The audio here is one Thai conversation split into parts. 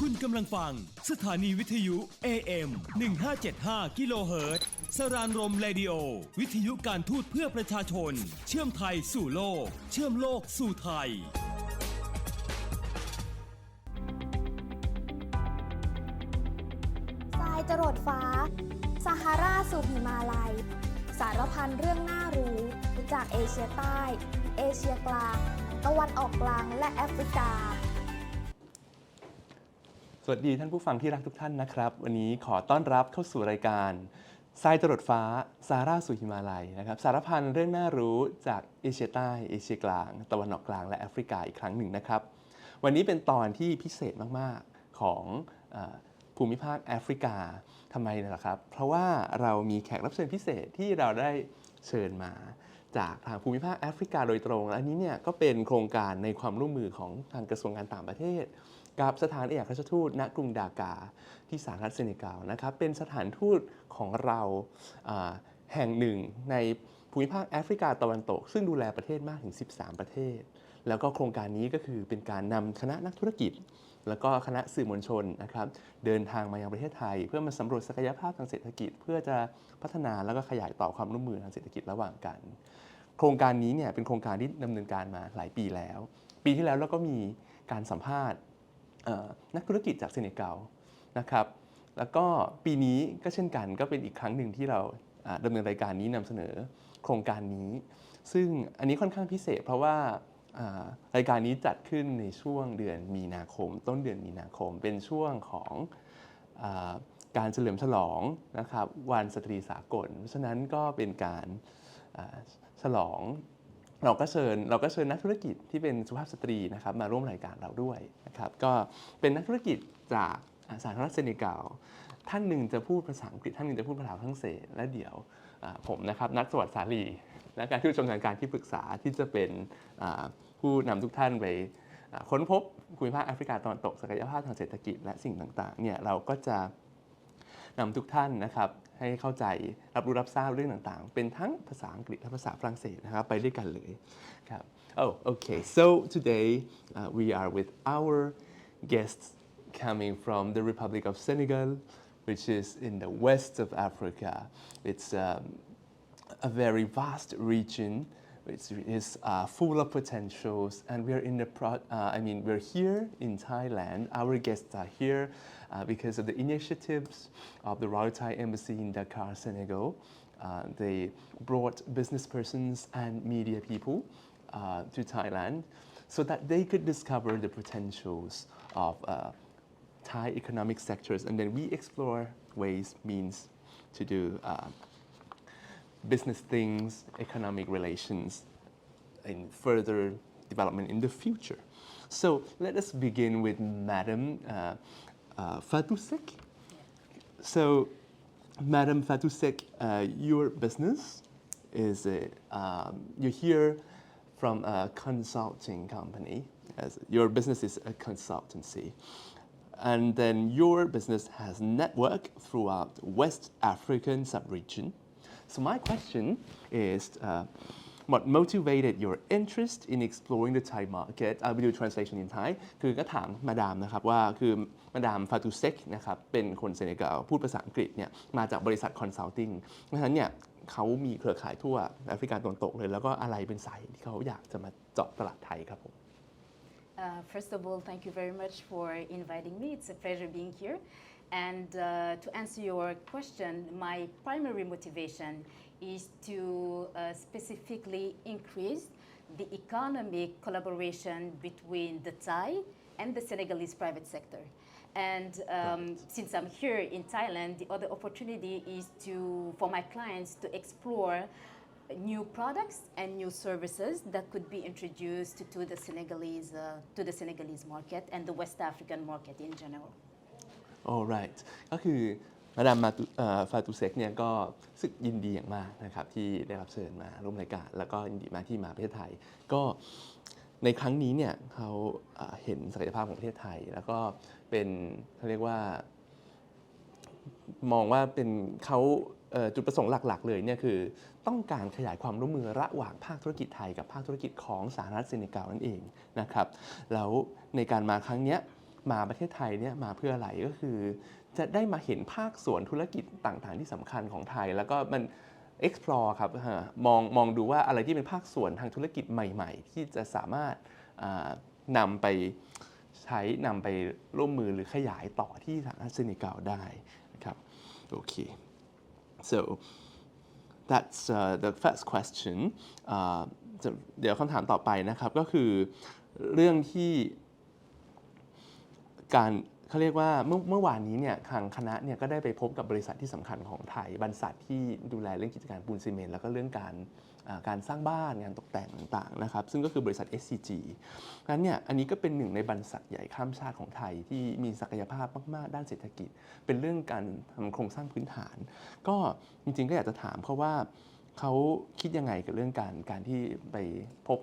คุณกำลังฟัง สถานีวิทยุ AM 1575กิโลเฮิรตซ์สรานรมเรดิโอ วิทยุการทูตเพื่อประชาชน เชื่อมไทยสู่โลก เชื่อมโลกสู่ไทย ทรายจรดฟ้าซาฮาราสู่หิมาลัย สารพันเรื่องน่ารู้ จากเอเชียใต้ เอเชียกลาง ตะวันออกกลางและแอฟริกา สวัสดีท่านผู้ฟังที่รักทุกท่านนะครับ วันนี้ขอต้อนรับเข้าสู่รายการทรายจรดฟ้าซาร่าสู่หิมาลัยนะครับสารพันเรื่องน่ารู้จากเอเชียใต้เอเชียกลาง ตะวันออกกลางและแอฟริกาอีกครั้งหนึ่งนะครับ วันนี้เป็นตอนที่พิเศษมากๆของอภูมิภาคแอฟริกาทำไมล่ะครับ เพราะว่าเรามีแขกรับเชิญพิเศษที่เราได้เชิญมา จากทางภูมิภาคแอฟริกาโดยตรงและอันนี้เนี่ยก็เป็นโครงการในความร่วมมือของทางกระทรวงการต่างประเทศ กับสถานเอกอัครราชทูตณกรุงดากา ที่สาธารณรัฐเซเนกัลนะครับเป็นสถานทูตของเราแห่งหนึ่งในภูมิภาคแอฟริกาตะวันตก ซึ่งดูแลประเทศมากถึง 13 ประเทศ แล้วก็โครงการนี้ก็คือเป็นการนำคณะนักธุรกิจ แล้วก็คณะสื่อมวลชนนะครับเดินทางมายังประเทศไทย เพื่อมาสำรวจศักยภาพทางเศรษฐกิจ เพื่อจะพัฒนาแล้วก็ขยายต่อความร่วมมือทางเศรษฐกิจระหว่างกัน โครงการนี้เนี่ยเป็นโครงการที่ดำเนินการมาหลายปีแล้ว ปีที่แล้วเราก็มีการสัมภาษณ์ นักธุรกิจจากเซเนกัลนะครับแล้วก็ปีนี้ก็เช่นกันก็เป็นอีกครั้งหนึ่งที่เราอ่าดำเนินรายการนี้นำเสนอโครงการนี้ ซึ่งอันนี้ค่อนข้างพิเศษเพราะว่ารายการนี้จัดขึ้นในช่วงเดือนมีนาคม ต้นเดือนมีนาคม เป็นช่วงของอการเฉลิมฉลองนะครับวันสตรีสากล เพราะฉะนั้นก็เป็นการฉลอง เราก็เชิญเราก็เชิญนักธุรกิจที่เป็นสุภาพสตรีนะครับมาร่วมรายการเราด้วยนะครับก็เป็นนักธุรกิจจากสาธารณรัฐเซเนกัลท่านหนึ่งจะพูดภาษาอังกฤษท่านหนึ่งจะพูดภาษาฝรั่งเศสและเดี๋ยวผมนะครับนัทสวัสดิ์สาลี และการที่ชมการการที่ปรึกษาที่จะเป็นผู้นำทุกท่านไปค้นพบภูมิภาคแอฟริกาตะวันตกศักยภาพทางเศรษฐกิจและสิ่งต่างๆเนี่ยเราก็จะ นำทุกท่านนะครับให้เข้าใจรับรู้รับทราบเรื่องต่างๆ เป็นทั้งภาษาอังกฤษและภาษาฝรั่งเศสนะครับไปด้วยกันเลยครับ Oh okay so today uh, we are with our guests coming from the Republic of Senegal which is in the west of Africa it's um, a very vast region which is uh, full of potentials and we're in the pro- uh, I mean we're here in Thailand. Our guests are here uh, because of the initiatives of the Royal Thai Embassy in Dakar Senegal. Uh, they brought business persons and media people uh, to Thailand so that they could discover the potentials of uh, Thai economic sectors. And then we explore ways means to do business things, economic relations, and further development in the future. So let us begin with Madam uh, uh, Fatusek. So, Madam Fatusek, uh, your business is a, um, you're here from a consulting company. As your business is a consultancy and then your business has network throughout West African sub-region. So my question is, uh, what motivated your interest in exploring the Thai market? I will do translation in Thai คือก็ถามมาดามนะครับว่าคือมาดามฟาตูเซกนะครับเป็นคนเซเนกัลพูดภาษาอังกฤษเนี่ยมาจากบริษัทคอนซัลทิงเพราะฉะนั้นเนี่ยเขามีเครือข่ายทั่วแอฟริกาตะวันตกเลย แล้วก็อะไรเป็นสาเหตุที่เขาอยากจะมาเจาะตลาดไทยครับผม Uh, first of all, thank you very much for inviting me. It's a pleasure being here. And uh, to answer your question, my primary motivation is to uh, specifically increase the economic collaboration between the Thai and the Senegalese private sector. And um, since I'm here in Thailand, the other opportunity is to, for my clients to explore new products and new services that could be introduced to the Senegalese uh, to the Senegalese market and the West African market in general. Alright ก็คือมาดามมาฟาตูเซกเนี่ยก็รู้สึกยินดีอย่างมากนะครับที่ได้รับเชิญมาร่วมรายการแล้วก็ยินดีมากที่มาประเทศไทย ก็ในครั้งนี้เนี่ยเขาเห็นศักยภาพของประเทศไทย แล้วก็เป็นเขาเรียกว่ามองว่าเป็นเขาจุดประสงค์หลักๆ เลยเนี่ยคือต้องการขยายความร่วมมือระหว่างภาคธุรกิจไทยกับภาคธุรกิจของสหรัฐเซเนกัลนั่นเองนะครับแล้วในการมาครั้งเนี้ย มาประเทศไทยเนี่ยมาเพื่ออะไรก็คือ จะได้มาเห็นภาคส่วนธุรกิจต่างๆ ที่สำคัญของไทย แล้วก็มัน explore ครับมองมองดูว่าอะไรที่เป็นภาคส่วนทางธุรกิจใหม่ ๆ ที่จะสามารถอ่านำไปใช้นำไปร่วมมือหรือขยายต่อที่ทางเซนิกาได้นะครับโอเค so that's uh, the first question อ่าจะเดี๋ยวคำถามต่อไปนะครับก็คือเรื่องที่ การเขาเรียกว่าเมื่อเมื่อวานนี้เนี่ยทางคณะเนี่ยก็ได้ไปพบกับบริษัทที่สำคัญของไทยบริษัทที่ดูแลเรื่องกิจการปูนซีเมนต์แล้วก็เรื่องการการสร้างบ้านงานตกแต่งต่างๆนะครับซึ่งก็คือบริษัท SCG งั้นเนี่ยอันนี้ก็เป็นหนึ่งในบริษัทใหญ่ข้ามชาติของไทยที่มีศักยภาพมากๆ ด้านเศรษฐกิจ เป็นเรื่องการทำโครงสร้างพื้นฐาน ก็จริงๆก็อยากจะถามเขาว่าเขาคิดยังไงกับเรื่องการการที่ไปพบ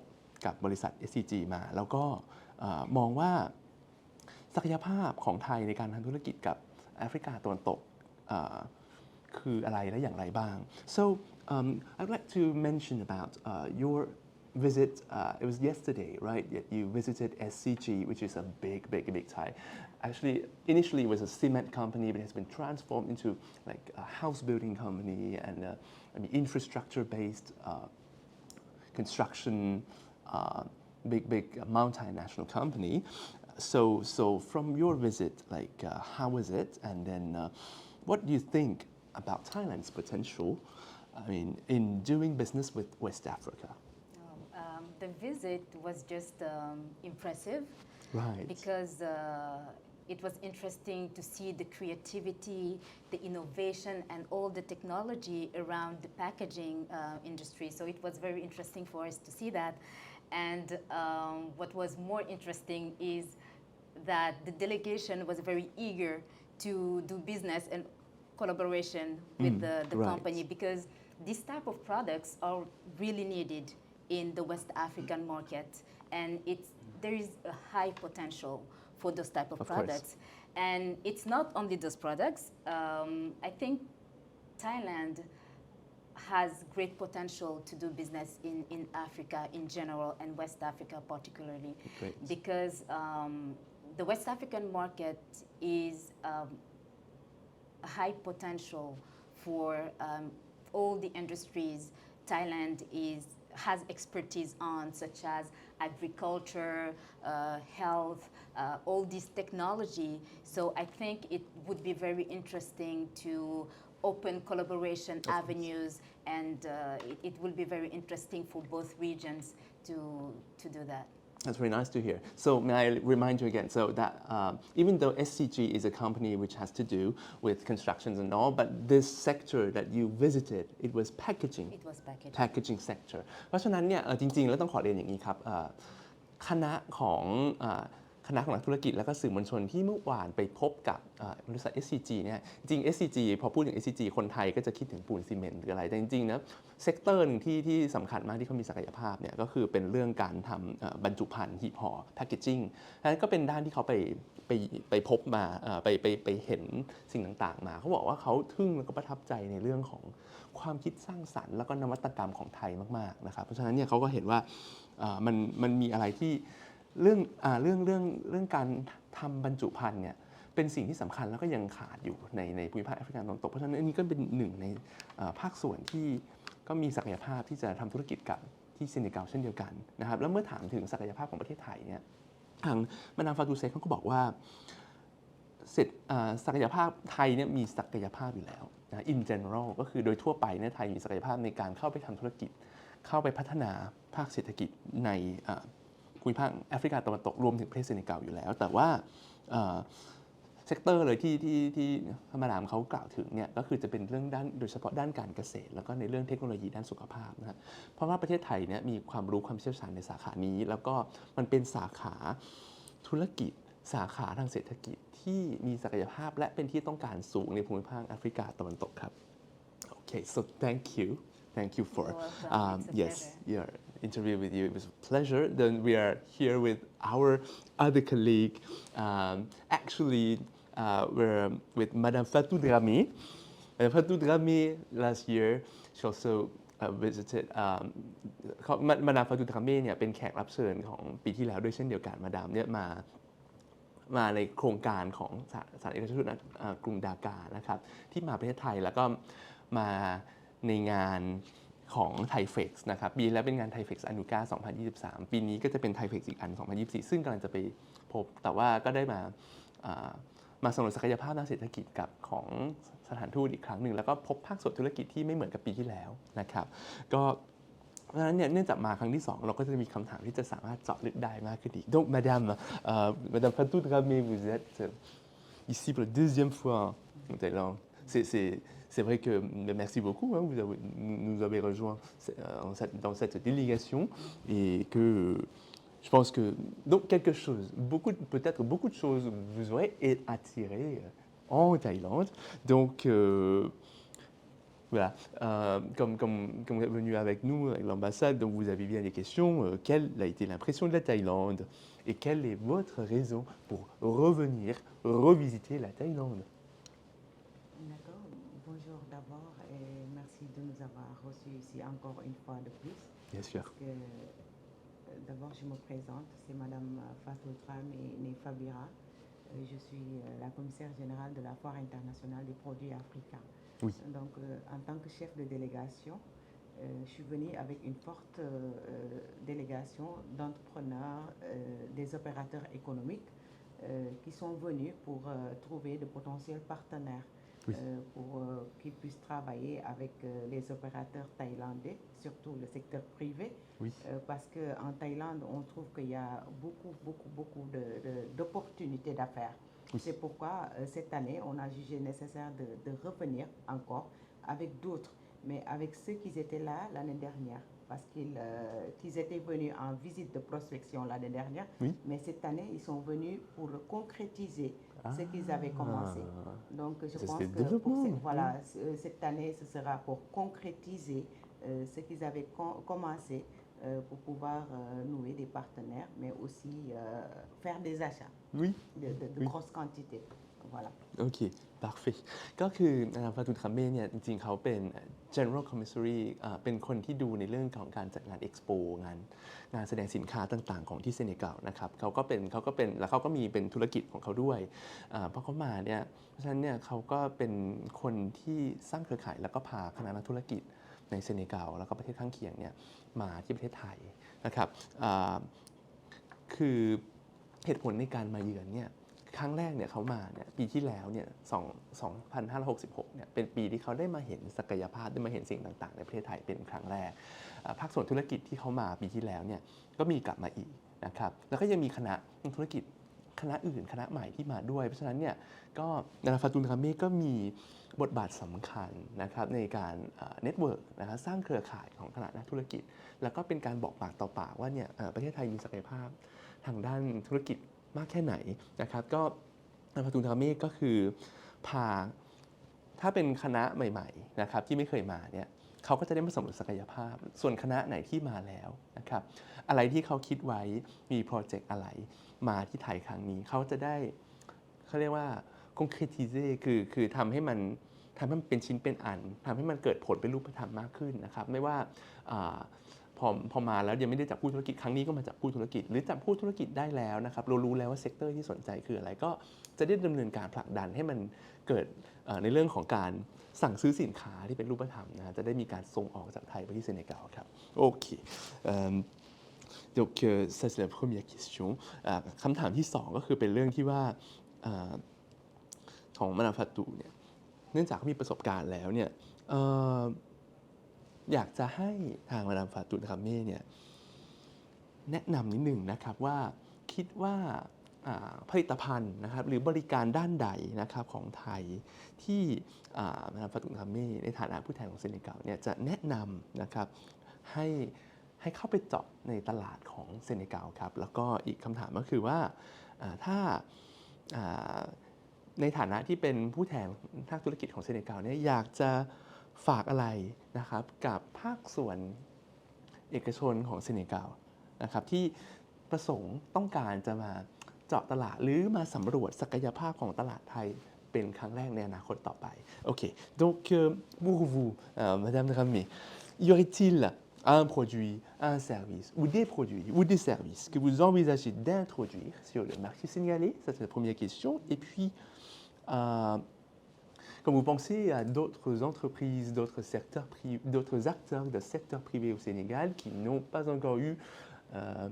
กับบริษัท SCG มา แล้วก็อมองว่า ศักยภาพของไทยในการทำธุรกิจกับแอฟริกาตะวันตกเอ่อคืออะไรและอย่างไรบ้าง so um, I'd like to mention about uh, your visit uh, it was yesterday right that you visited SCG which is a big big big Thai actually initially it was a cement company but it has been transformed into like a house building company and uh, I mean infrastructure based uh, construction uh, big big multinational company so so from your visit like uh, how was it and then uh, what do you think about Thailand's potential I mean in doing business with West Africa Um, the visit was just um, impressive right because uh, it was interesting to see the creativity, the innovation, and all the technology around the packaging uh, industry. So it was very interesting for us to see that. And um, what was more interesting is that the delegation was very eager to do business and collaboration with Mm, the, the right. company because this type of products are really needed in the West African market, and it's there is a high potential for those type of, Of course. products. And it's not only those products. Um, I think Thailand has great potential to do business in, in Africa in general and West Africa particularly Great. because um, the West African market is um, a high potential for um, all the industries Thailand is has expertise on, such as agriculture, uh, health, uh, all this technology. So I think it would be very interesting to open collaboration avenues, and uh, it, it will be very interesting for both regions to to do that. That's very nice to hear. So may I remind you again? So that um, even though SCG is a company which has to do with constructions and all, but this sector that you visited, it was packaging. It was packaged. packaging sector เพราะฉะนั้นเนี่ยเอ่อจริง ๆ แล้วต้องขอเรียนอย่างนี้ครับเอ่อคณะของเอ่อค ณะของนักธุรกิจและก็สื่อมวลชนที่เมื่อวานไปพบกับบริษัท SCG เนี่ยจริง SCG พอพูดถึง SCG คนไทยก็จะคิดถึงปูนซีเมนต์หรืออะไร แต่จริงๆนะเซกเตอร์หนึ่งที่ที่สำคัญมากที่เขามีศักยภาพเนี่ยก็คือเป็นเรื่องการทำบรรจุภัณฑ์หีบห่อแพคเกจจิ้งนั้นก็เป็นด้านที่เขาไปไปไปพบมาไปไปไปเห็นสิ่งต่างๆ มา เขาบอกว่าเขาทึ่งแล้วก็ประทับใจในเรื่องของความคิดสร้างสรรค์ แล้วก็นวัตกรรมของไทยมากๆนะครับเพราะฉะนั้นเนี่ยเขาก็เห็นว่ามันมันมีอะไรที่ เรื่องอาเรื่องเรื่องเรื่องการทำบรรจุภัณฑ์เนี่ยเป็นสิ่งที่สำคัญแล้วก็ยังขาดอยู่ในในภูมิภาคแอฟริกาตะวันตก เพราะฉะนั้นอันนี้ก็เป็นหนึ่งในภาคส่วนที่ก็มีศักยภาพที่จะทำธุรกิจกับที่เซเนกัลเช่นเดียวกันนะครับแล้วเมื่อถามถึงศักยภาพของประเทศไทยเนี่ยทางมาดามฟาตูเซเขาก็บอกว่าเสร็จศักยภาพไทยเนี่ยมีศักยภาพอยู่แล้วนะ in general ก็คือโดยทั่วไปเนี่ยไทยมีศักยภาพในการเข้าไปทำธุรกิจ เข้าไปพัฒนาภาคเศรษฐกิจใน ภูมิภาคแอฟริกาตะวันตกรวมถึงประเทศเซเนกัลอยู่แล้ว แต่ว่าเซกเตอร์เลยที่ที่ที่ธรรมดามเขากล่าวถึงเนี่ยก็คือจะเป็นเรื่องด้านโดยเฉพาะด้านการเกษตร แล้วก็ในเรื่องเทคโนโลยีด้านสุขภาพนะครับเพราะว่าประเทศไทยเนี่ยมีความรู้ความเชี่ยวชาญในสาขานี้ แล้วก็มันเป็นสาขาธุรกิจสาขาทางเศรษฐกิจที่มีศักยภาพและเป็นที่ต้องการสูงในภูมิภาคแอฟริกาตะวันตกครับ Okay so thank you thank you for You're welcome. um, It's a yes pleasure. your interview with you it was a pleasure then we are here with our other colleague um, actually uh, we're with Madame Fatou Drami Madame Fatou Drami last year she also uh, visited um, เขามาดามฟาตูดราเม่เนี่ยเป็นแขกรับเชิญของปีที่แล้วด้วยเช่นเดียวกันมาดามเนี่ยมามาในโครงการของสถสถานเอกชนเอ่อกรุงดากานะครับที่มาประเทศไทยแล้วก็มาในงาน ของไทเฟกซ์นะครับปีแล้วเป็นงานไทเฟกซ์อนุกา2023 ปีนี้ก็จะเป็นไทเฟกซ์อีกอัน 2024 ซึ่งกำลังจะไปพบ แต่ว่าก็ได้มามาสำรวจศักยภาพด้านเศรษฐกิจกับของสถานทูตอีกครั้งหนึ่ง แล้วก็พบภาคส่วนธุรกิจที่ไม่เหมือนกับปีที่แล้วนะครับ ก็เพราะฉะนั้นเนี่ยเนื่องจากมาครั้งที่ 2 เราก็จะมีคำถามที่จะสามารถเจาะลึกได้มากขึ้นอีก donc madame euh, madame Fatou Dramé vous êtes euh, ici pour la deuxième fois en Thaïlande c'est c'est vrai que euh, merci beaucoup, hein, vous avez, nous avez rejoints euh, dans cette délégation et que je pense que donc quelque chose, beaucoup, peut-être beaucoup de choses vous auraient attiré euh, en Thaïlande. Donc euh, voilà, comme, comme, comme vous êtes venu avec nous, avec l'ambassade, donc vous avez bien des questions. Quelle a été l'impression de la Thaïlande et quelle est votre raison pour revenir, revisiter la Thaïlande D'accord. Bonjour d'abord et merci de nous avoir reçus ici encore une fois de plus. Bien sûr. Euh, d'abord, je me présente, c'est Madame Fatou Tram et Né Fabira. Euh, Je suis euh, la commissaire générale de la Foire internationale des produits africains. Oui. Donc, euh, en tant que chef de délégation, euh, je suis venue avec une forte euh, euh, délégation d'entrepreneurs, euh, des opérateurs économiques euh, qui sont venus pour euh, trouver de potentiels partenaires Oui. euh, pour euh, qu'ils puissent travailler avec euh, les opérateurs thaïlandais, surtout le secteur privé, Oui. parce qu'en Thaïlande, on trouve qu'il y a beaucoup, beaucoup, beaucoup de- de- d'opportunités d'affaires. Oui. C'est pourquoi cette année, on a jugé nécessaire de, de revenir encore avec d'autres, mais avec ceux qui étaient là l'année dernière, parce qu'ils euh, qu'ils étaient venus en visite de prospection l'année dernière, Oui. mais cette année, ils sont venus pour concrétiser ce qu'ils avaient commencé. Ah. Donc, je Ça, pense c'est le que pour développement, ce- oui. voilà, ce- euh, cette année, ce sera pour concrétiser euh, ce qu'ils avaient com- commencé euh, pour pouvoir euh, nouer des partenaires, mais aussi euh, faire des achats Oui. de, de- de Oui. grosses quantités. Voilà. โอเค perfect ก็คือฟาตุนคาเม่เนี่ยจริงๆ เขาเป็น general commissary เป็นคนที่ดูในเรื่องของการจัดงาน expo งานงานแสดงสินค้าต่างๆ ของที่เซเนกัลนะครับเขาก็เป็นเขาก็เป็นแล้วเขาก็มีเป็นธุรกิจของเขาด้วย เพราะเขามาเนี่ยเพราะฉะนั้นเนี่ยเขาก็เป็นคนที่สร้างเครือข่ายแล้วก็พาคณะนักธุรกิจในเซเนกัลแล้วก็ประเทศข้างเคียงเนี่ยมาที่ประเทศไทยนะครับคือเหตุผลในการมาเยือนเนี่ย ครั้งแรกเนี่ยเขามาเนี่ยปีที่แล้วเนี่ย2 2566เนี่ยเป็นปีที่เขาได้มาเห็นศักยภาพได้มาเห็นสิ่งต่างๆ ในประเทศไทยเป็นครั้งแรกภาคส่วนธุรกิจที่เขามาปีที่แล้วเนี่ยก็มีกลับมาอีกนะครับแล้วก็ยังมีคณะธุรกิจคณะอื่นคณะใหม่ที่มาด้วย เพราะฉะนั้นเนี่ยก็นาราฟาตุนคาเม่ก็มีบทบาทสำคัญนะครับในการเน็ตเวิร์กนะครับสร้างเครือข่ายของคณะนักธุรกิจ แล้วก็เป็นการบอกปากต่อปากว่าเนี่ยประเทศไทยมีศักยภาพทางด้านธุรกิจ มากแค่ไหนนะครับก็นาพาตูนทาเม่ก็คือพาถ้าเป็นคณะใหม่ๆนะครับที่ไม่เคยมาเนี่ยเขาก็จะได้มาสำรวจศักยภาพ ส่วนคณะไหนที่มาแล้วนะครับอะไรที่เขาคิดไว้มีโปรเจกต์อะไรมาที่ไทยครั้งนี้เขาจะได้เขาเรียกว่า concretize คือคือทำให้มันทำให้มันเป็นชิ้นเป็นอันทำให้มันเกิดผลเป็นรูปธรรมมากขึ้นนะครับ ไม่ว่าอ่า พอพอมาแล้วยังไม่ได้จับผู้ธุรกิจครั้งนี้ก็มาจับผู้ธุรกิจ หรือจับผู้ธุรกิจได้แล้วนะครับเรารู้แล้วว่าเซกเตอร์ที่สนใจคืออะไรก็จะได้ดำเนินการผลักดันให้มันเกิดในเรื่องของการสั่งซื้อสินค้าที่เป็นรูปธรรมนะจะได้มีการส่งออกจากไทยไปที่เซเนกัลครับโอเคเอิ่ม donc ça c'est la première question คำถามที่สองก็คือเป็นเรื่องที่ว่าของมานาฟาตูเนี่ยเนื่องจากเขามีประสบการณ์แล้วเนี่ย อยากจะให้ทางมาดามฟาตุนคาเม่เนี่ยแนะนำนิดหนึ่งนะครับว่าคิดว่าผลิตภัณฑ์นะครับหรือบริการด้านใดนะครับของไทยที่มาดามฟาตุนคาเม่ในฐานะผู้แทนของเซเนกัลเนี่ยจะแนะนำนะครับให้ให้เข้าไปเจาะในตลาดของเซเนกัลครับแล้วก็อีกคำถามก็คือว่าถ้าอ่าในฐานะที่เป็นผู้แทนภาคธุรกิจของเซเนกัลเนี่ยอยากจะ ฝากอะไรนะครับกับภาคส่วนเอกชนของเซเนกัลนะครับที่ประสงค์ต้องการจะมาเจาะตลาดหรือมาสำรวจศักยภาพของตลาดไทยเป็นครั้งแรกในอนาคตต่อไปโอเค donc euh, pour vous euh, Madame Ramé y aurait-il à un produit, à un service ou des produits ou des services que vous envisagez d'introduire sur le marché sénégalais Ça, c'est la première question. Et puis, euh, quand vous pensez à d'autres entreprises, d'autres acteurs de secteur privé au Sénégal qui n'ont pas encore eu euh,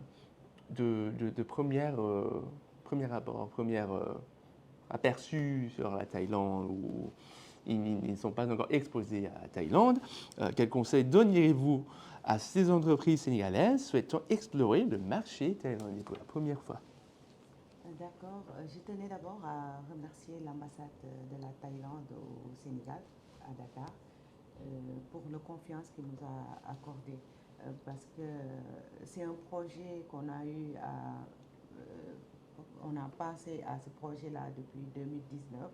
de, première, euh, premier euh, aperçu sur la Thaïlande ou ils, ne sont pas encore exposés à la Thaïlande, quel conseil donneriez-vous à ces entreprises sénégalaises souhaitant explorer le marché thaïlandais pour la première fois? D'accord. Euh, Je tenais d'abord à remercier l'ambassade euh, de la Thaïlande au Sénégal, à Dakar, euh, pour la confiance qu'il nous a accordée. Parce que c'est un projet qu'on a eu à. On a passé à ce projet-là depuis 2019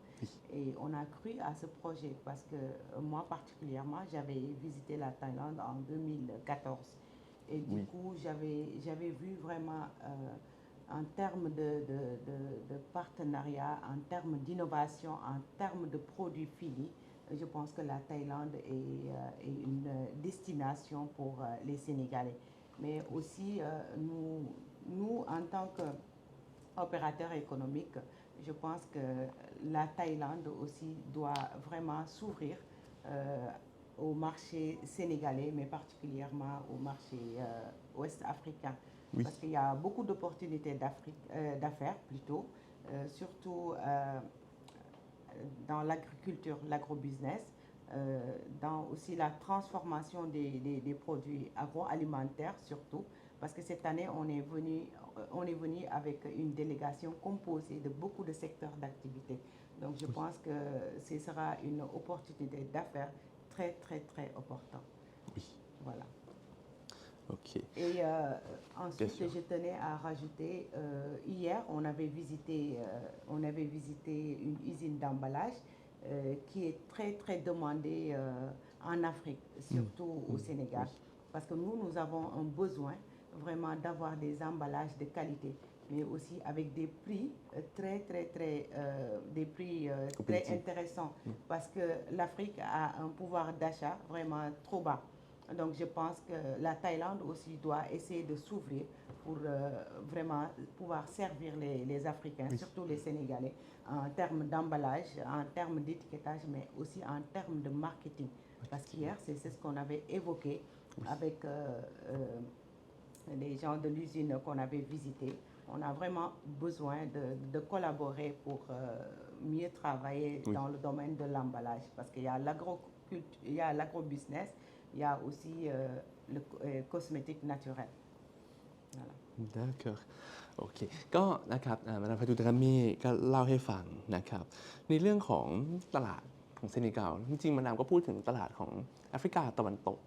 et on a cru à ce projet parce que moi particulièrement, j'avais visité la Thaïlande en 2014 et du Oui. coup, j'avais j'avais vu vraiment euh, en termes de, de- de- partenariat, en termes d'innovation, en termes de produits finis, je pense que la Thaïlande est, euh, une destination pour euh, les Sénégalais. Mais aussi, euh, nous, nous, en tant qu'opérateurs économiques, je pense que la Thaïlande aussi doit vraiment s'ouvrir euh, au marché sénégalais, mais particulièrement au marché euh, ouest africain. Oui. Parce qu'il y a beaucoup d'opportunités euh, d'affaires plutôt, euh, surtout euh, dans l'agriculture, l'agrobusiness, dans aussi la transformation des, des- des produits agroalimentaires surtout, parce que cette année, on est venu, on est venu avec une délégation composée de beaucoup de secteurs d'activité. Donc je pense que ce sera une opportunité d'affaires très, très, très importante. Oui. Voilà. Et euh, ensuite, je tenais à rajouter, euh, hier, on avait visité, euh, on avait visité une usine d'emballage qui est très, très demandée en Afrique, surtout au Mm. Sénégal. Parce que nous, nous avons un besoin vraiment d'avoir des emballages de qualité, mais aussi avec des prix très, très, très, des prix très intéressants. Parce que l'Afrique a un pouvoir d'achat vraiment trop bas. Donc je pense que la Thaïlande aussi doit essayer de s'ouvrir pour euh, vraiment pouvoir servir les, les Africains, Oui. surtout les Sénégalais, en termes d'emballage, en termes d'étiquetage, mais aussi en termes de marketing. Parce qu'hier, c'est ce qu'on avait évoqué avec euh, euh, les gens de l'usine qu'on avait visité. On a vraiment besoin de, de collaborer pour euh, mieux travailler Oui. dans le domaine de l'emballage. Parce qu'il y a l'agrobusiness, il y a aussi euh, le euh, cosmétique naturel. Voilà. D'accord โอเค ก็นะครับมาดามฟาตูตราม่ก็เล่าให้ฟังนะครับ ในเรื่องของตลาดของเซนิกัลจริงๆมาดามก็พูดถึงตลาดของแอฟริกาตะวันตก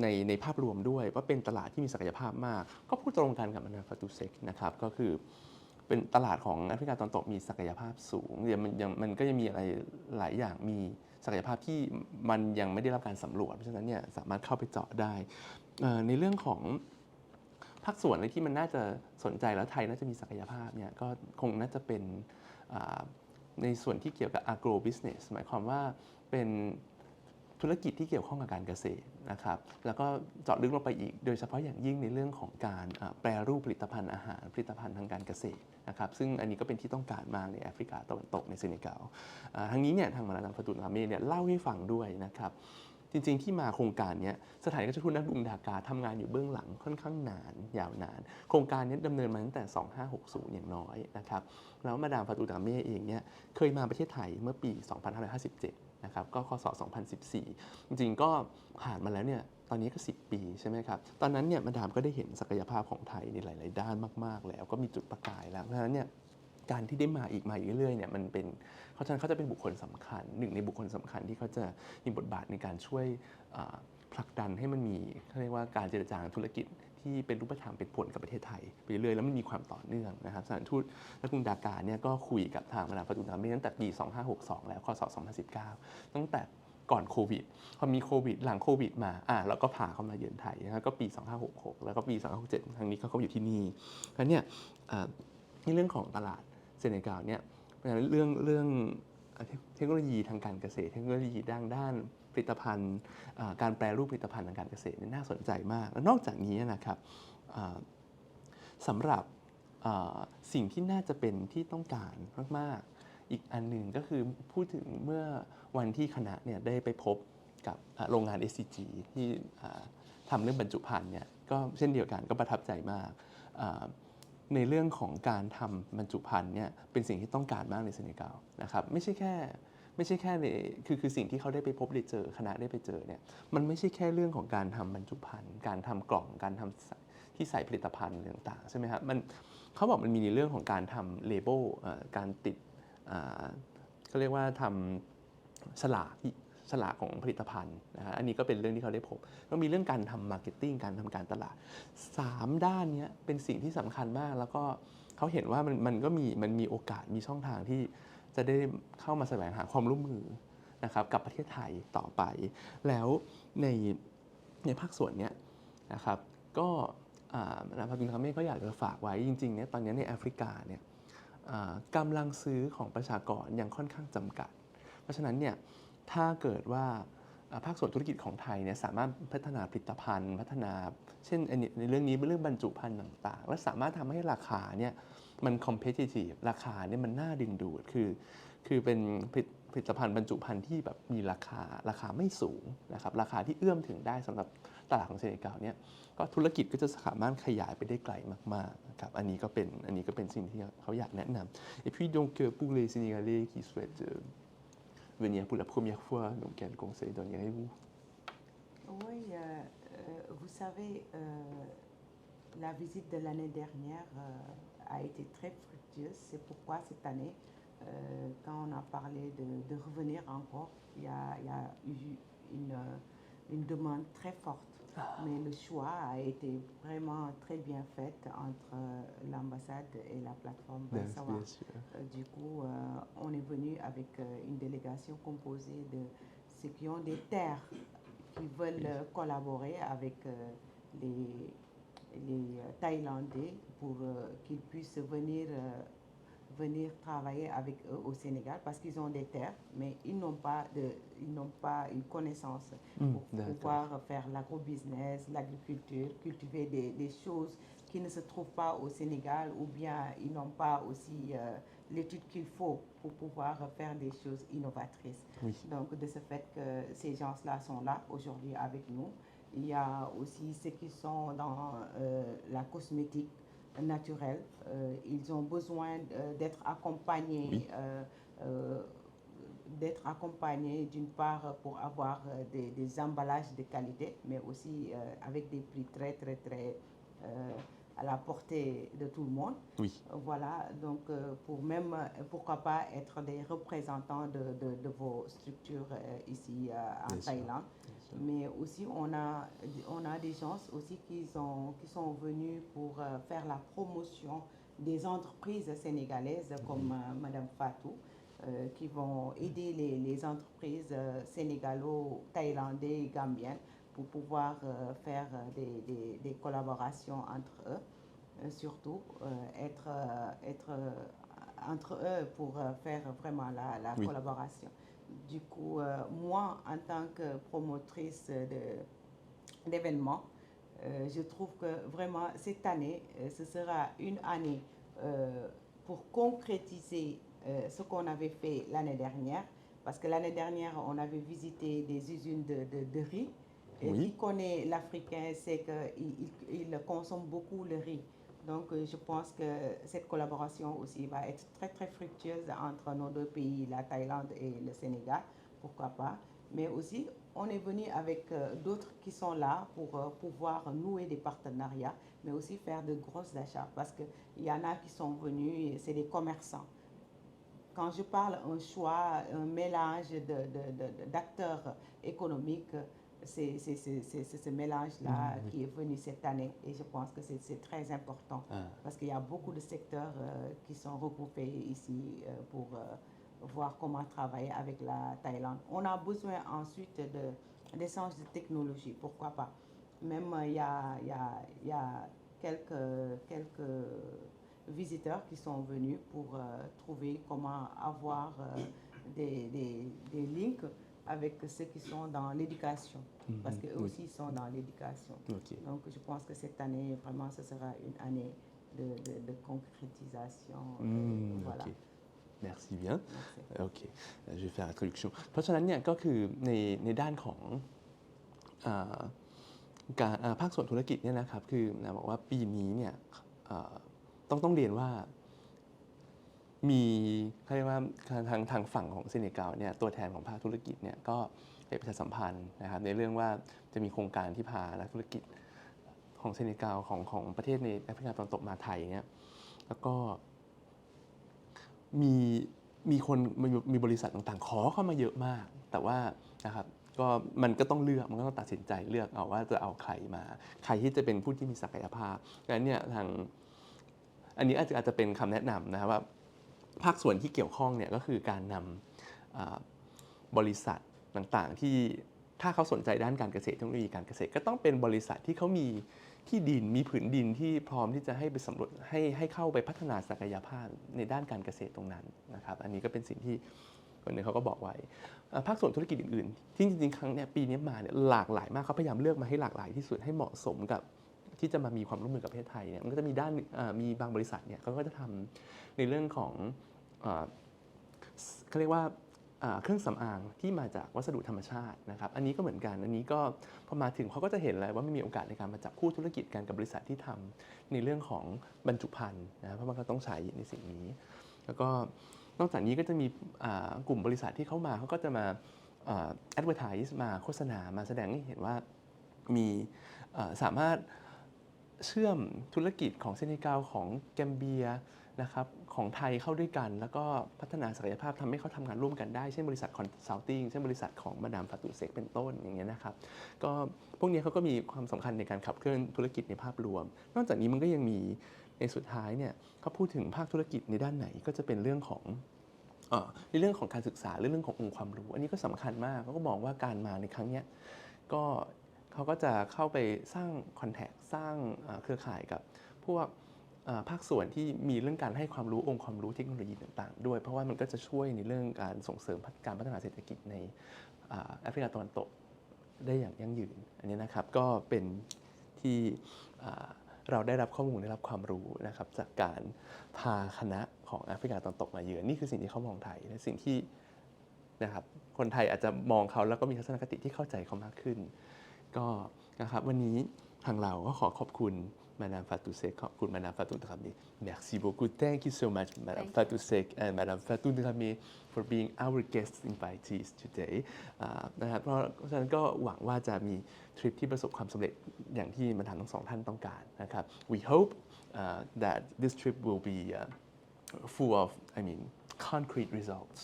ในในภาพรวมด้วยว่าเป็นตลาดที่มีศักยภาพมาก ก็พูดตรงกันกับมาดามฟาตูเซกนะครับ ก็คือเป็นตลาดของแอฟริกาตะวันตกมีศักยภาพสูงเดี๋ยวมันยังมันก็ยังมีอะไรหลายอย่างมี ศักยภาพที่มันยังไม่ได้รับการสำรวจ เพราะฉะนั้นเนี่ยสามารถเข้าไปเจาะได้ในเรื่องของภาคส่วนอะไรที่มันน่าจะสนใจแล้วไทยน่าจะมีศักยภาพเนี่ยก็คงน่าจะเป็นในส่วนที่เกี่ยวกับ agro business หมายความว่าเป็น ธุรกิจที่เกี่ยวข้องกับการเกษตรนะครับ แล้วก็เจาะลึกลงไปอีก โดยเฉพาะอย่างยิ่งในเรื่องของการแปรรูปผลิตภัณฑ์อาหาร ผลิตภัณฑ์ทางการเกษตรนะครับ ซึ่งอันนี้ก็เป็นที่ต้องการมากในแอฟริกาตะวันตกในเซเนกัลอ่าทางนี้เนี่ยทางมาลาดามฟาตุนอาเม่เนี่ยเล่าให้ฟังด้วยนะครับจริง ๆ ที่มาโครงการนี้สถานการณ์ทูตนักบุญดากาทำงานอยู่เบื้องหลังค่อนข้างนาน ยาวนาน โครงการนี้ดำเนินมาตั้งแต่ 2560 อย่างน้อยนะครับแล้วมาดามฟาตูตาเม่เองเนี่ยเคยมาประเทศไทยเมื่อปี 2557 นะครับก็คศ2014 จริงๆก็ผ่านมาแล้วเนี่ยตอนนี้ก็ 10 ปีใช่ไหมครับ ตอนนั้นเนี่ยมาดามก็ได้เห็นศักยภาพของไทยในหลาย ๆ ด้านมาก ๆ แล้วก็มีจุดประกายแล้วเพราะฉะนั้นเนี่ยการที่ได้มาอีกมาอีกเรื่อยๆเนี่ยมันเป็นเพราะฉะนั้นเขาจะเป็นบุคคลสำคัญ หนึ่งในบุคคลสำคัญที่เขาจะมีบทบาทในการช่วยผลักดันให้มันมีเขาเรียกว่าการเจรจาธุรกิจ ที่เป็นรูปธรรมเป็นผลกับประเทศไทยไปเรื่อยแล้วมันมีความต่อเนื่องนะครับสถานทูตและกรุงดาการเนี่ยก็คุยกับทางมาดาฟาตูนาเมตั้งแต่ปี 2562 แล้วข้อส2019 ตั้งแต่ก่อนโควิด พอมีโควิด หลังโควิดมาอะเราก็พาเขามาเยือนไทยนะครับก็ปี 2566 แล้วก็ปี 2567 ทางนี้เขาก็อยู่ที่นี่เพราะเนี่ยในเรื่องของตลาดเซเนกัลเนี่ยเพราะฉะนั้นเรื่องเรื่องเทคเทคโนโลยีทางการเกษตร เทคโนโลยีด้านด้าน ผลิตภัณฑ์การแปรรูปผลิตภัณฑ์ทางการเกษตรนี่น่าสนใจมาก และนอกจากนี้นะครับสำหรับสิ่งที่น่าจะเป็นที่ต้องการมากๆ อีกอันหนึ่งก็คือพูดถึงเมื่อวันที่คณะเนี่ยได้ไปพบกับโรงงาน SCG ที่อ่ทำเรื่องบรรจุภัณฑ์เนี่ยก็เช่นเดียวกันก็ประทับใจมากในเรื่องของการทำบรรจุภัณฑ์เนี่ยเป็นสิ่งที่ต้องการมากในเซเนกัลนะครับไม่ใช่แค่ ไม่ใช่แค่ในคือคือสิ่งที่เขาได้ไปพบได้เจอคณะได้ไปเจอเนี่ยมันไม่ใช่แค่เรื่องของการทำบรรจุภัณฑ์การทำกล่องการทำใส่ที่ใส่ผลิตภัณฑ์ต่างๆใช่ไหมครับมันเขาบอกมันมีในเรื่องของการทำเลเบลการติดเขาเรียกว่าทำฉลากที่ฉลากของผลิตภัณฑ์นะฮะอันนี้ก็เป็นเรื่องที่เขาได้พบก็มีเรื่องการทำมาร์เก็ตติ้งการทำการตลาด 3 ด้านนี้เป็นสิ่งที่สำคัญมาก แล้วก็เขาเห็นว่ามันมันก็มีมันมีโอกาสมีช่องทางที่ จะได้เข้ามาแสวงหาความร่วมมือนะครับกับประเทศไทยต่อไป แล้วในในภาคส่วนเนี้ยนะครับก็อ่านะพาบินคาเม่ก็อยากจะฝากไว้จริงๆเนี่ยตอนนี้ในแอฟริกาเนี่ยกำลังซื้อของประชากรยังค่อนข้างจำกัด เพราะฉะนั้นเนี่ยถ้าเกิดว่าภาคส่วนธุรกิจของไทยเนี่ยสามารถพัฒนาผลิตภัณฑ์ พัฒนา เช่นในเรื่องนี้เป็นเรื่องบรรจุภัณฑ์ต่างๆ และสามารถทำให้ราคาเนี่ย มัน competitive ราคาเนี่ยมันน่าดึงดูดคือคือเป็นผลิตภัณฑ์บรรจุภัณฑ์ที่แบบมีราคาราคาไม่สูงนะครับราคาที่เอื้อมถึงได้สำหรับตลาดของเซเนกัลเนี่ยก็ธุรกิจก็จะสามารถขยายไปได้ไกลมากๆนะครับอันนี้ก็เป็นอันนี้ก็เป็นสิ่งที่เขาอยากแนะนำ Et puis donc euh, pour les Sénégalais qui souhaitent euh, venir pour la première fois, donc quel conseil donneriez-vous Oui, euh, vous savez, euh, la visite de l'année dernière euh, a été très fructueuse. C'est pourquoi cette année, euh, quand on a parlé de, de revenir encore, il y a, il y a eu une, une demande très forte. Mais le choix a été vraiment très bien fait entre l'ambassade et la plateforme Bien, bien. Euh, Du coup, euh, on est venu avec euh, une délégation composée de ceux qui ont des terres qui veulent collaborer avec les, les euh, Thaïlandais pour euh, qu'ils puissent venir, euh, venir travailler avec eux au Sénégal parce qu'ils ont des terres, mais ils n'ont pas, de, ils n'ont pas une connaissance pour d'accord. pouvoir faire l'agrobusiness, l'agriculture, cultiver des, des choses qui ne se trouvent pas au Sénégal ou bien ils n'ont pas aussi euh, l'étude qu'il faut pour pouvoir faire des choses innovatrices. Oui. Donc de ce fait que ces gens-là sont là aujourd'hui avec nous. Il y a aussi ceux qui sont dans euh, la cosmétique naturelle. Euh, ils ont besoin euh, d'être accompagnés Oui. euh, d'être accompagnés d'une part pour avoir des, des emballages de qualité, mais aussi avec des prix très, très, très à la portée de tout le monde. Oui. Voilà, donc euh, pour même, euh, pourquoi pas être des représentants de, de- de vos structures euh, ici euh, en Bien Thaïlande. sûr. Mais aussi, on a, on a des gens aussi qui sont, qui sont venus pour faire la promotion des entreprises sénégalaises comme euh, Madame Fatou, qui vont aider les, les entreprises sénégalo-thaïlandais et gambiennes pour pouvoir euh, faire euh, des, des- des collaborations entre eux, Euh, surtout être, être entre eux pour faire vraiment la, la Oui. collaboration. Du coup, moi, en tant que promotrice d'événements, euh, je trouve que vraiment cette année, euh, ce sera une année euh, pour concrétiser ce qu'on avait fait l'année dernière. Parce que l'année dernière, on avait visité des usines de, de- de riz. Oui. qui connaît l'Africain, c'est qu'il il, consomme beaucoup le riz. Donc, euh, je pense que cette collaboration aussi va être très, très fructueuse entre nos deux pays, la Thaïlande et le Sénégal, pourquoi pas. Mais aussi, on est venu avec euh, d'autres qui sont là pour euh, pouvoir nouer des partenariats, mais aussi faire de gros achats. Parce qu'il y en a qui sont venus, c'est des commerçants. Quand je parle un choix, un mélange de- de- de- de- d'acteurs économiques, c'est ce mélange-là oui. qui est venu cette année. Et je pense que c'est très important Ah, parce qu'il y a beaucoup de secteurs euh, qui sont regroupés ici euh, pour euh, voir comment travailler avec la Thaïlande. On a besoin ensuite de- d'échanges de, technologies, pourquoi pas. Même il y, a, y, a, il y a quelques, quelques visiteurs qui sont venus pour trouver comment avoir des, des, des links avec ceux qui sont dans l'éducation, parce Mhm, qu'eux oui. aussi sont dans l'éducation. Ok. Donc je pense que cette année, vraiment, ce sera une année de, de- de concrétisation. euh, Hmm, voilà. ok. Merci bien. Merci. โอเคเดี๋ยว je vais faire la traduction เพราะฉะนั้นเนี่ยก็คือในในด้านของอาการอ่าภาคส่วนธุรกิจเนี่ยนะครับคือนะบอกว่าปีนี้เนี่ยอ่าต้องต้องเรียนว่า มีเขาเรียกว่าทางทางฝั่งของเซเนกัลเนี่ยตัวแทนของภาคธุรกิจเนี่ยก็ไปประชาสัมพันธ์นะครับในเรื่องว่าจะมีโครงการที่พานักธุรกิจของเซเนกัลของของประเทศในแอฟริกาตะวันตกมาไทยเนี่ยแล้วก็มีมีคนมีมีบริษัทต่างๆ ขอเข้ามาเยอะมาก แต่ว่านะครับก็มันก็ต้องเลือกมันก็ต้องตัดสินใจเลือกเอาว่าจะเอาใครมา ใครที่จะเป็นผู้ที่มีศักยภาพดังนั้นเนี่ยทางอันนี้อาจจะอาจจะเป็นคำแนะนำนะครับว่า ภาคส่วนที่เกี่ยวข้องเนี่ยก็คือการนำบริษัทต่างๆ ที่ถ้าเขาสนใจด้านการเกษตรเทคโนโลยีการเกษตร ก็ต้องเป็นบริษัทที่เขามีที่ดินมีผืนดินที่พร้อมที่จะให้ไปสำรวจให้ให้เข้าไปพัฒนาศักยภาพในด้านการเกษตรตรงนั้นนะครับอันนี้ก็เป็นสิ่งที่คนหนึ่งเขาก็บอกไว้ภาคส่วนธุรกิจอื่นๆที่จริงๆครั้งเนี้ยปีนี้มาเนี่ยหลากหลายมากเขาพยายามเลือกมาให้หลากหลายที่สุดให้เหมาะสมกับ ที่จะมามีความร่วมมือกับประเทศไทยเนี่ยมันก็จะมีด้านมีบางบริษัทเนี่ยเขาก็จะทำในเรื่องของเขาเรียกว่าเครื่องสำอางที่มาจากวัสดุธรรมชาตินะครับ อันนี้ก็เหมือนกัน อันนี้ก็พอมาถึงเขาก็จะเห็นเลยว่าไม่มีโอกาสในการมาจับคู่ธุรกิจกันกับบริษัทที่ทำในเรื่องของบรรจุภัณฑ์นะเพราะมันก็ต้องใช้ในสิ่งนี้ แล้วก็นอกจากนี้ก็จะมีกลุ่มบริษัทที่เข้ามาเขาก็จะมาแอดเวอร์ทส์มาโฆษณามาแสดงให้เห็นว่ามีสามารถ เชื่อมธุรกิจของเซเนกัลของแกมเบียนะครับของไทยเข้าด้วยกัน แล้วก็พัฒนาศักยภาพทำให้เขาทำงานร่วมกันได้ เช่นบริษัทคอนซัลทิงเช่นบริษัทของมาดามฟาตุเซกเป็นต้นอย่างเงี้ยนะครับก็พวกนี้เขาก็มีความสำคัญในการขับเคลื่อนธุรกิจในภาพรวม นอกจากนี้มันก็ยังมีในสุดท้ายเนี่ยเขาพูดถึงภาคธุรกิจในด้านไหนก็จะเป็นเรื่องของในเรื่องของการศึกษาเรื่องขององค์ความรู้ อันนี้ก็สำคัญมากเขาก็มองว่าการมาในครั้งเนี้ยก็ เขาก็จะเข้าไปสร้างคอนแทคสร้างเครือข่ายกับพวกภาคส่วนที่มีเรื่องการให้ความรู้องค์ความรู้เทคโนโลยีต่างๆ ด้วย เพราะว่ามันก็จะช่วยในเรื่องการส่งเสริมการพัฒนาเศรษฐกิจในแอฟริกาตะวันตกได้อย่างยั่งยืน อันนี้นะครับก็เป็นที่เราได้รับข้อมูลได้รับความรู้นะครับจากการพาคณะของแอฟริกาตะวันตกมาเยือนนี่คือสิ่งที่เขามองไทยและสิ่งที่นะครับคนไทยอาจจะมองเขาแล้วก็มีทัศนคติที่เข้าใจเขามากขึ้น ก็นะครับวันนี้ทางเราก็ขอขอบคุณมาดามฟาตูเซกขอบคุณมาดามฟาตูนครับ Merci beaucoup thank you so much Madam Thank you. Fatou Sek and Madam Fatou Drame for being our guest invitees today อ่านะครับเพราะฉะนั้นก็หวังว่าจะมีทริปที่ประสบความสำเร็จอย่างที่มาดามทั้งสองท่านต้องการนะครับ we hope uh, that this trip will be uh, full of I mean concrete results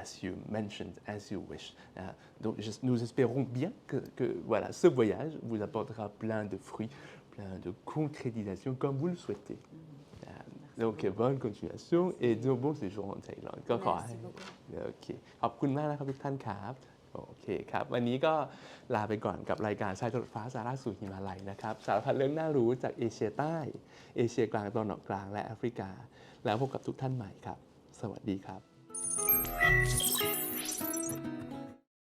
as you mentioned, as you wish. Euh, donc, je- nous espérons bien que, que, voilà, ce voyage vous apportera plein de fruits, plein de concrétisation comme vous le souhaitez. Euh, donc, bonne continuation et de bon séjour en Thaïlande. ก็ขอให้ Merci beaucoup. โอเคขอบคุณมากนะครับทุกท่านครับโอเคครับ วันนี้ก็ลาไปก่อนกับรายการชายตรวจฟ้าสาระสู่หิมาลัยนะครับ สารพัดเรื่องน่ารู้จากเอเชียใต้ เอเชียกลางตะวันออกกลางและแอฟริกา แล้วพบกับทุกท่านใหม่ครับ สวัสดีครับ え?